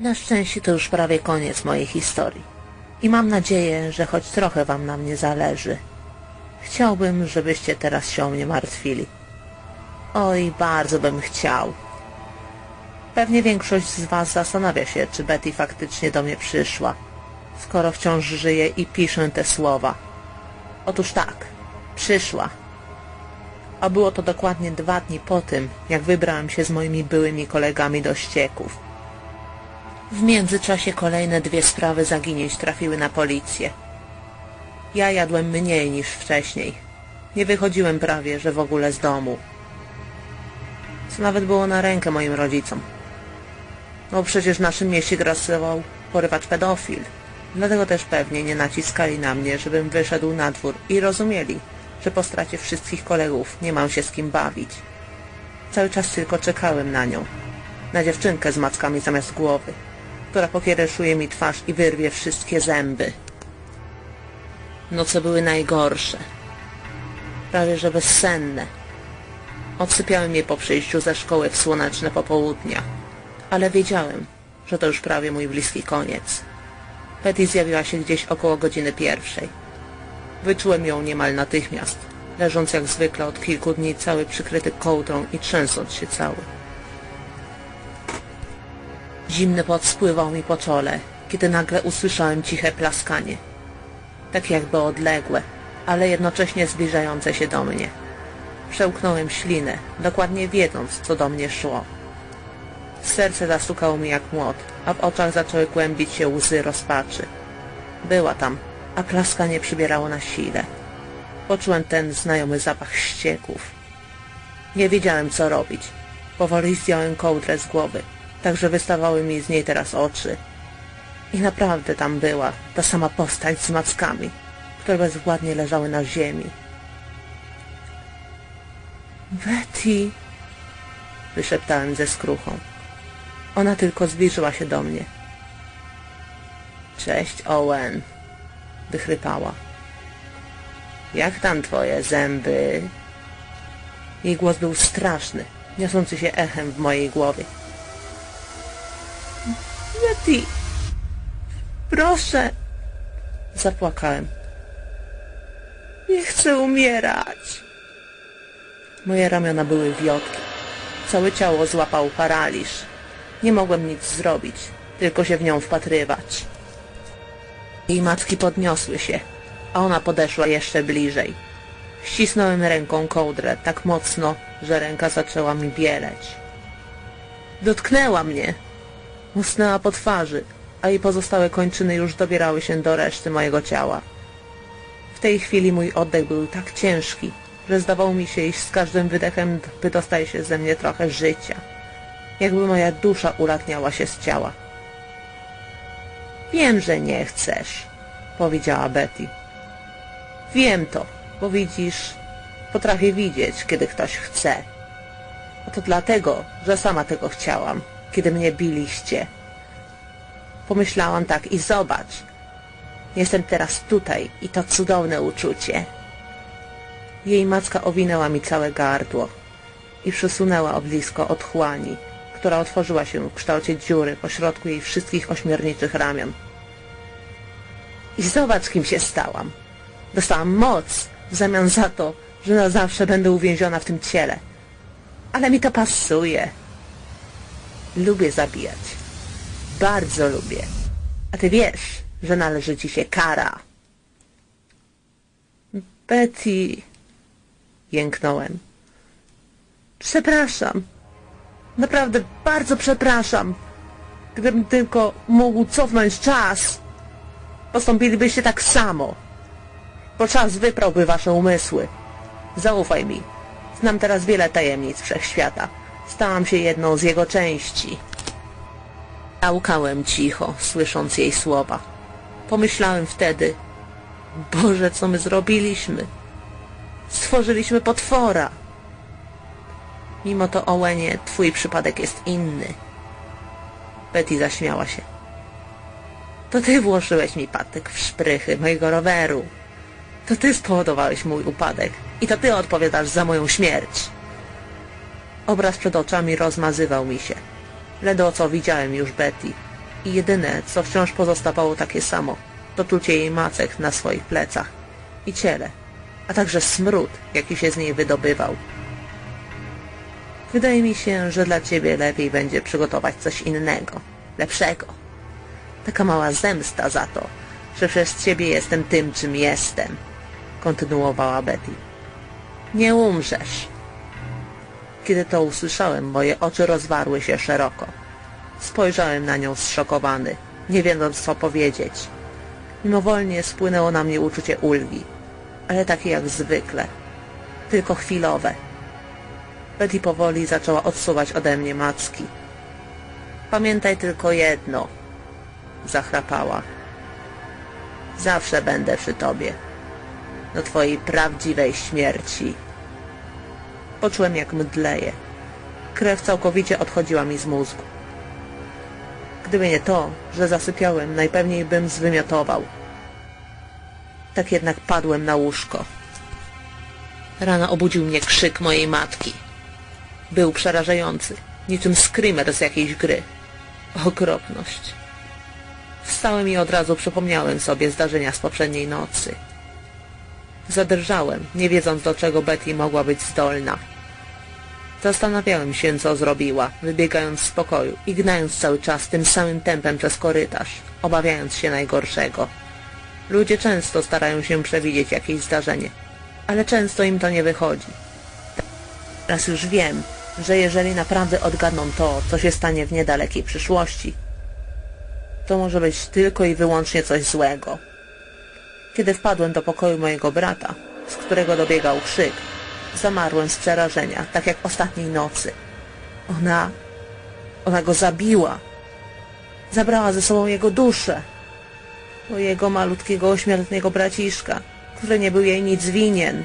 Na szczęście to już prawie koniec mojej historii. I mam nadzieję, że choć trochę wam na mnie zależy. Chciałbym, żebyście teraz się o mnie martwili. Oj, bardzo bym chciał. Pewnie większość z was zastanawia się, czy Betty faktycznie do mnie przyszła, skoro wciąż żyje i piszę te słowa. Otóż tak, przyszła. A było to dokładnie dwa dni po tym, jak wybrałem się z moimi byłymi kolegami do ścieków. W międzyczasie kolejne dwie sprawy zaginięć trafiły na policję. Ja jadłem mniej niż wcześniej. Nie wychodziłem prawie, że w ogóle z domu. Co nawet było na rękę moim rodzicom. No przecież w naszym mieście grasował porywacz pedofil. Dlatego też pewnie nie naciskali na mnie, żebym wyszedł na dwór i rozumieli, że po stracie wszystkich kolegów nie mam się z kim bawić. Cały czas tylko czekałem na nią. Na dziewczynkę z mackami zamiast głowy, która pokiereszuje mi twarz i wyrwie wszystkie zęby. Noce były najgorsze. Prawie że bezsenne. Odsypiałem je po przyjściu ze szkoły w słoneczne popołudnia. Ale wiedziałem, że to już prawie mój bliski koniec. Betty zjawiła się gdzieś około godziny pierwszej. Wyczułem ją niemal natychmiast, leżąc jak zwykle od kilku dni cały przykryty kołdrą i trzęsąc się cały. Zimny pot spływał mi po czole, kiedy nagle usłyszałem ciche plaskanie. Tak jakby odległe, ale jednocześnie zbliżające się do mnie. Przełknąłem ślinę, dokładnie wiedząc, co do mnie szło. Serce zastukało mi jak młot, a w oczach zaczęły kłębić się łzy rozpaczy. Była tam, a klaskanie przybierało na sile. Poczułem ten znajomy zapach ścieków. Nie wiedziałem, co robić. Powoli zdjąłem kołdrę z głowy, tak że wystawały mi z niej teraz oczy. I naprawdę tam była ta sama postać z mackami, które bezwładnie leżały na ziemi. Betty! Wyszeptałem ze skruchą. Ona tylko zbliżyła się do mnie. Cześć, Owen, wychrypała. Jak tam twoje zęby? Jej głos był straszny, niosący się echem w mojej głowie. Betty, proszę, zapłakałem. Nie chcę umierać. Moje ramiona były wiotkie. Całe ciało złapał paraliż. Nie mogłem nic zrobić, tylko się w nią wpatrywać. Jej macki podniosły się, a ona podeszła jeszcze bliżej. Ścisnąłem ręką kołdrę tak mocno, że ręka zaczęła mi bieleć. Dotknęła mnie. Usnęła po twarzy, a jej pozostałe kończyny już dobierały się do reszty mojego ciała. W tej chwili mój oddech był tak ciężki, że zdawało mi się, iż z każdym wydechem wydostaje się ze mnie trochę życia. Jakby moja dusza ulatniała się z ciała. Wiem, że nie chcesz, powiedziała Betty. Wiem to, bo widzisz, potrafię widzieć, kiedy ktoś chce. A to dlatego, że sama tego chciałam, kiedy mnie biliście. Pomyślałam tak i zobacz. Jestem teraz tutaj i to cudowne uczucie. Jej macka owinęła mi całe gardło i przysunęła o blisko otchłani, która otworzyła się w kształcie dziury pośrodku jej wszystkich ośmiorniczych ramion. I zobacz, kim się stałam. Dostałam moc w zamian za to, że na zawsze będę uwięziona w tym ciele. Ale mi to pasuje. Lubię zabijać. Bardzo lubię. A ty wiesz, że należy ci się kara. Betty, jęknąłem. Przepraszam. Naprawdę bardzo przepraszam. Gdybym tylko mógł cofnąć czas, postąpilibyście tak samo. Bo czas wyprałby wasze umysły. Zaufaj mi. Znam teraz wiele tajemnic wszechświata. Stałam się jedną z jego części. Łkałem cicho, słysząc jej słowa. Pomyślałem wtedy, Boże, co my zrobiliśmy? Stworzyliśmy potwora. Mimo to, Owenie, twój przypadek jest inny. Betty zaśmiała się. To ty włożyłeś mi patyk w szprychy mojego roweru. To ty spowodowałeś mój upadek. I to ty odpowiadasz za moją śmierć. Obraz przed oczami rozmazywał mi się. Ledwo co widziałem już Betty. I jedyne, co wciąż pozostawało takie samo, to czucie jej macek na swoich plecach i ciele, a także smród, jaki się z niej wydobywał. Wydaje mi się, że dla ciebie lepiej będzie przygotować coś innego, lepszego. Taka mała zemsta za to, że przez ciebie jestem tym, czym jestem, kontynuowała Betty. Nie umrzesz. Kiedy to usłyszałem, moje oczy rozwarły się szeroko. Spojrzałem na nią zszokowany, nie wiedząc co powiedzieć. Mimowolnie spłynęło na mnie uczucie ulgi, ale takie jak zwykle, tylko chwilowe. Betty powoli zaczęła odsuwać ode mnie macki. Pamiętaj tylko jedno, zachrapała. Zawsze będę przy tobie. Do twojej prawdziwej śmierci. Poczułem jak mdleję. Krew całkowicie odchodziła mi z mózgu. Gdyby nie to, że zasypiałem, najpewniej bym zwymiotował. Tak jednak padłem na łóżko. Rano obudził mnie krzyk mojej matki. Był przerażający, niczym screamer z jakiejś gry. Okropność. Wstałem i od razu przypomniałem sobie zdarzenia z poprzedniej nocy. Zadrżałem, nie wiedząc do czego Betty mogła być zdolna. Zastanawiałem się, co zrobiła, wybiegając z pokoju i gnając cały czas tym samym tempem przez korytarz, obawiając się najgorszego. Ludzie często starają się przewidzieć jakieś zdarzenie, ale często im to nie wychodzi. Teraz już wiem, że jeżeli naprawdę odgadną to, co się stanie w niedalekiej przyszłości, to może być tylko i wyłącznie coś złego. Kiedy wpadłem do pokoju mojego brata, z którego dobiegał krzyk, zamarłem z przerażenia, tak jak ostatniej nocy. Ona... ona go zabiła. Zabrała ze sobą jego duszę. Mojego malutkiego, ośmioletniego braciszka, który nie był jej nic winien.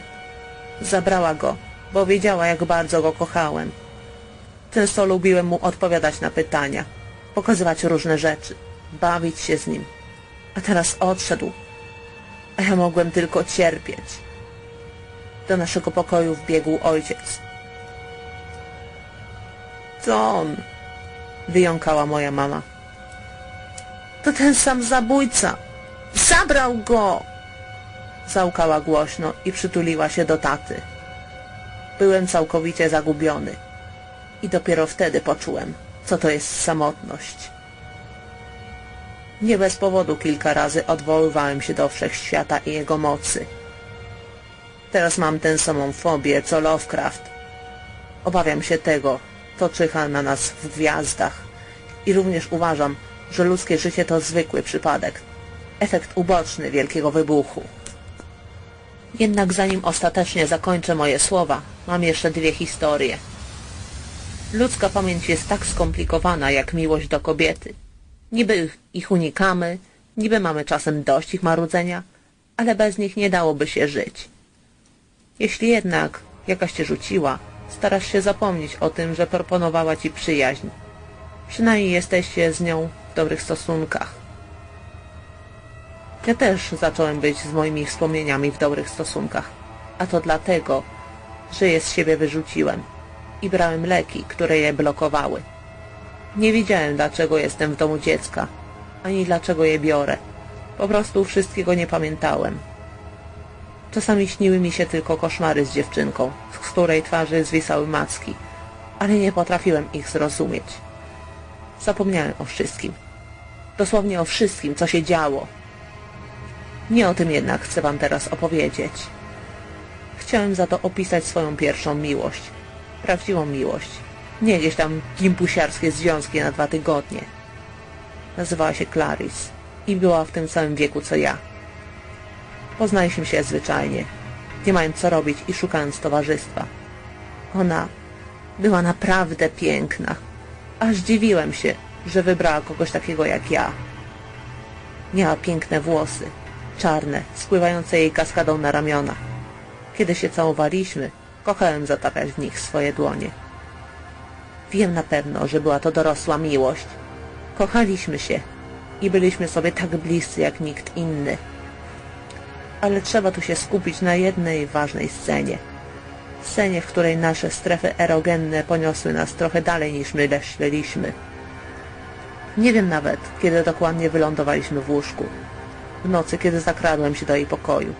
Zabrała go, bo wiedziała, jak bardzo go kochałem. Często lubiłem mu odpowiadać na pytania, pokazywać różne rzeczy, bawić się z nim. A teraz odszedł, a ja mogłem tylko cierpieć. Do naszego pokoju wbiegł ojciec. To on, wyjąkała moja mama. To ten sam zabójca. Zabrał go! Załkała głośno i przytuliła się do taty. Byłem całkowicie zagubiony. I dopiero wtedy poczułem, co to jest samotność. Nie bez powodu kilka razy odwoływałem się do wszechświata i jego mocy. Teraz mam tę samą fobię co Lovecraft. Obawiam się tego, co czyha na nas w gwiazdach. I również uważam, że ludzkie życie to zwykły przypadek. Efekt uboczny wielkiego wybuchu. Jednak zanim ostatecznie zakończę moje słowa, mam jeszcze dwie historie. Ludzka pamięć jest tak skomplikowana jak miłość do kobiety. Niby ich unikamy, niby mamy czasem dość ich marudzenia, ale bez nich nie dałoby się żyć. Jeśli jednak jakaś cię rzuciła, starasz się zapomnieć o tym, że proponowała ci przyjaźń. Przynajmniej jesteście z nią w dobrych stosunkach. Ja też zacząłem być z moimi wspomnieniami w dobrych stosunkach, a to dlatego, że je z siebie wyrzuciłem i brałem leki, które je blokowały. Nie wiedziałem, dlaczego jestem w domu dziecka, ani dlaczego je biorę. Po prostu wszystkiego nie pamiętałem. Czasami śniły mi się tylko koszmary z dziewczynką, z której twarzy zwisały macki, ale nie potrafiłem ich zrozumieć. Zapomniałem o wszystkim. Dosłownie o wszystkim, co się działo. Nie o tym jednak chcę wam teraz opowiedzieć. Chciałem za to opisać swoją pierwszą miłość. Prawdziwą miłość. Nie jakieś tam gimpusiarskie związki na dwa tygodnie. Nazywała się Clarice i była w tym samym wieku co ja. Poznaliśmy się zwyczajnie, nie mając co robić i szukając towarzystwa. Ona była naprawdę piękna. Aż dziwiłem się, że wybrała kogoś takiego jak ja. Miała piękne włosy, czarne, spływające jej kaskadą na ramiona. Kiedy się całowaliśmy, kochałem zatapiać w nich swoje dłonie. Wiem na pewno, że była to dorosła miłość. Kochaliśmy się i byliśmy sobie tak bliscy jak nikt inny. Ale trzeba tu się skupić na jednej ważnej scenie. Scenie, w której nasze strefy erogenne poniosły nas trochę dalej niż my myśleliśmy. Nie wiem nawet, kiedy dokładnie wylądowaliśmy w łóżku. W nocy, kiedy zakradłem się do jej pokoju.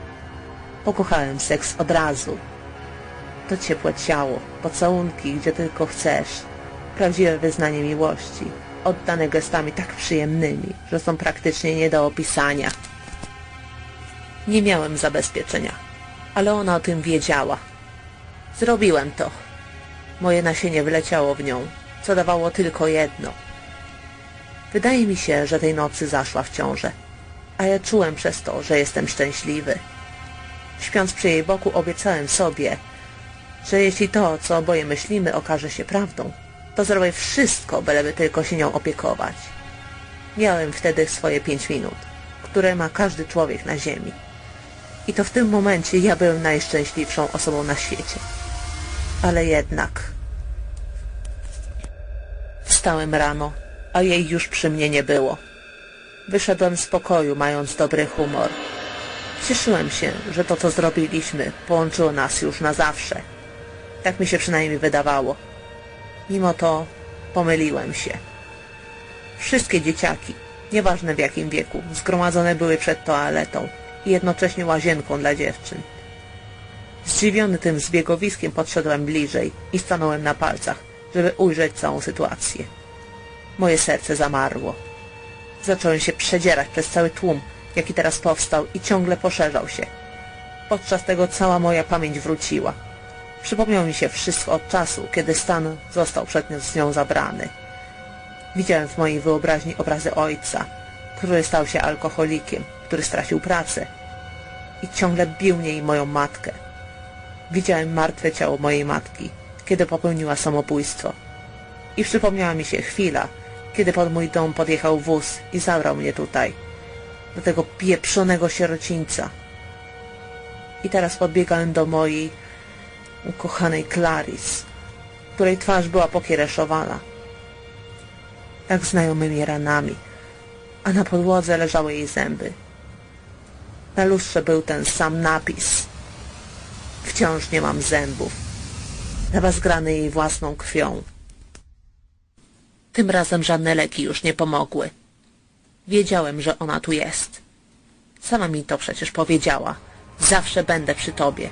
Pokochałem seks od razu. To ciepłe ciało, pocałunki, gdzie tylko chcesz. Prawdziwe wyznanie miłości, oddane gestami tak przyjemnymi, że są praktycznie nie do opisania. Nie miałem zabezpieczenia, ale ona o tym wiedziała. Zrobiłem to. Moje nasienie wyleciało w nią, co dawało tylko jedno. Wydaje mi się, że tej nocy zaszła w ciążę, a ja czułem przez to, że jestem szczęśliwy. Śpiąc przy jej boku obiecałem sobie, że jeśli to, co oboje myślimy, okaże się prawdą, to zrobię wszystko, byleby tylko się nią opiekować. Miałem wtedy swoje pięć minut, które ma każdy człowiek na ziemi. I to w tym momencie ja byłem najszczęśliwszą osobą na świecie. Ale jednak... Wstałem rano, a jej już przy mnie nie było. Wyszedłem z pokoju, mając dobry humor. Cieszyłem się, że to, co zrobiliśmy, połączyło nas już na zawsze. Tak mi się przynajmniej wydawało. Mimo to pomyliłem się. Wszystkie dzieciaki, nieważne w jakim wieku, zgromadzone były przed toaletą i jednocześnie łazienką dla dziewczyn. Zdziwiony tym zbiegowiskiem podszedłem bliżej i stanąłem na palcach, żeby ujrzeć całą sytuację. Moje serce zamarło. Zacząłem się przedzierać przez cały tłum, jaki teraz powstał i ciągle poszerzał się. Podczas tego cała moja pamięć wróciła. Przypomniał mi się wszystko od czasu, kiedy Stan został przed nią zabrany. Widziałem w mojej wyobraźni obrazy ojca, który stał się alkoholikiem, który stracił pracę i ciągle bił mnie i moją matkę. Widziałem martwe ciało mojej matki, kiedy popełniła samobójstwo. I przypomniała mi się chwila, kiedy pod mój dom podjechał wóz i zabrał mnie tutaj, do tego pieprzonego sierocińca. I teraz podbiegałem do mojej ukochanej Clarice, której twarz była pokiereszowana. Tak znajomymi ranami, a na podłodze leżały jej zęby. Na lustrze był ten sam napis. Wciąż nie mam zębów. Chyba zgrany jej własną krwią. Tym razem żadne leki już nie pomogły. Wiedziałem, że ona tu jest. Sama mi to przecież powiedziała. Zawsze będę przy tobie.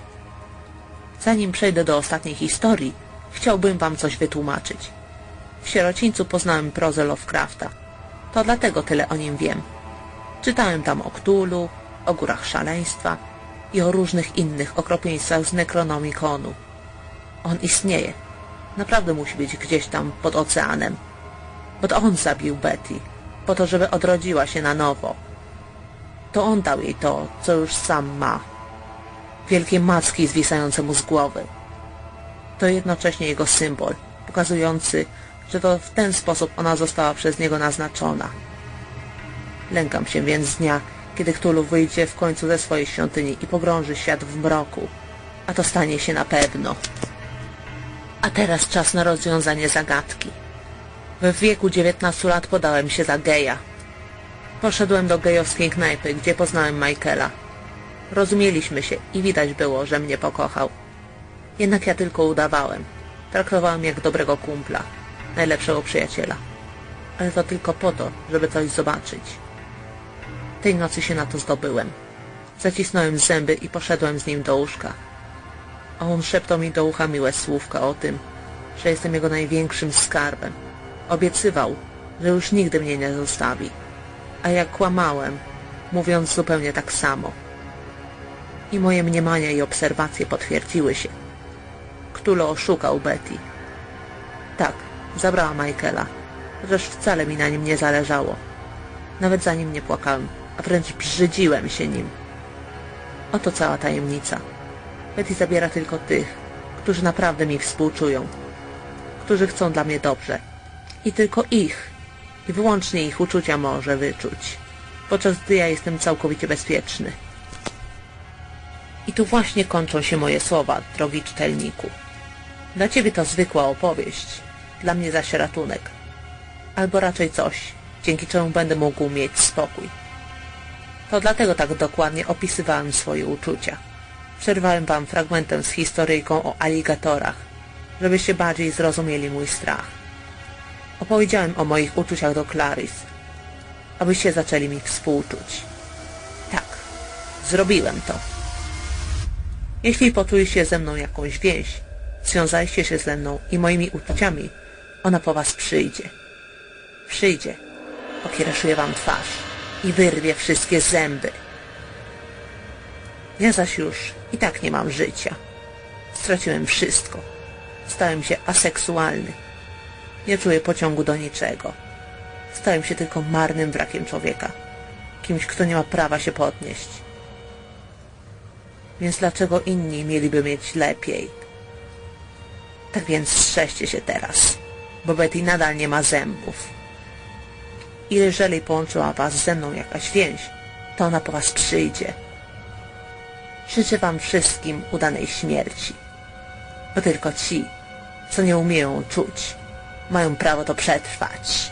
Zanim przejdę do ostatniej historii, chciałbym wam coś wytłumaczyć. W sierocińcu poznałem prozę Lovecrafta. To dlatego tyle o nim wiem. Czytałem tam o Cthulhu, o górach szaleństwa i o różnych innych okropieństwach z Necronomiconu. On istnieje. Naprawdę musi być gdzieś tam pod oceanem. Bo to on zabił Betty, po to, żeby odrodziła się na nowo. To on dał jej to, co już sam ma. Wielkie macki zwisające mu z głowy. To jednocześnie jego symbol, pokazujący, że to w ten sposób ona została przez niego naznaczona. Lękam się więc dnia, kiedy Cthulhu wyjdzie w końcu ze swojej świątyni i pogrąży świat w mroku. A to stanie się na pewno. A teraz czas na rozwiązanie zagadki. W wieku 19 lat podałem się za geja. Poszedłem do gejowskiej knajpy, gdzie poznałem Michaela. Rozumieliśmy się i widać było, że mnie pokochał. Jednak ja tylko udawałem. Traktowałem jak dobrego kumpla, najlepszego przyjaciela. Ale to tylko po to, żeby coś zobaczyć. Tej nocy się na to zdobyłem. Zacisnąłem zęby i poszedłem z nim do łóżka. A on szeptał mi do ucha miłe słówka o tym, że jestem jego największym skarbem. Obiecywał, że już nigdy mnie nie zostawi. A ja kłamałem, mówiąc zupełnie tak samo. I moje mniemania i obserwacje potwierdziły się. Cthulhu oszukał Betty. Tak, zabrała Michaela, chociaż wcale mi na nim nie zależało. Nawet za nim nie płakałem, a wręcz brzydziłem się nim. Oto cała tajemnica. Betty zabiera tylko tych, którzy naprawdę mi współczują, którzy chcą dla mnie dobrze. I tylko ich, i wyłącznie ich uczucia może wyczuć, podczas gdy ja jestem całkowicie bezpieczny. I tu właśnie kończą się moje słowa, drogi czytelniku. Dla ciebie to zwykła opowieść, dla mnie zaś ratunek. Albo raczej coś, dzięki czemu będę mógł mieć spokój. To dlatego tak dokładnie opisywałem swoje uczucia. Przerwałem wam fragmentem z historyjką o aligatorach, żebyście bardziej zrozumieli mój strach. Opowiedziałem o moich uczuciach do Clarice, abyście zaczęli mi współczuć. Tak, zrobiłem to. Jeśli poczujecie ze mną jakąś więź, związaliście się ze mną i moimi uczuciami, ona po was przyjdzie. Przyjdzie, okiereszuje wam twarz i wyrwie wszystkie zęby. Ja zaś już i tak nie mam życia. Straciłem wszystko. Stałem się aseksualny. Nie czuję pociągu do niczego. Stałem się tylko marnym wrakiem człowieka. Kimś, kto nie ma prawa się podnieść. Więc dlaczego inni mieliby mieć lepiej? Tak więc strzeżcie się teraz, bo Betty nadal nie ma zębów. I jeżeli połączyła was ze mną jakaś więź, to ona po was przyjdzie. Życzę wam wszystkim udanej śmierci. Bo tylko ci, co nie umieją czuć, mają prawo to przetrwać.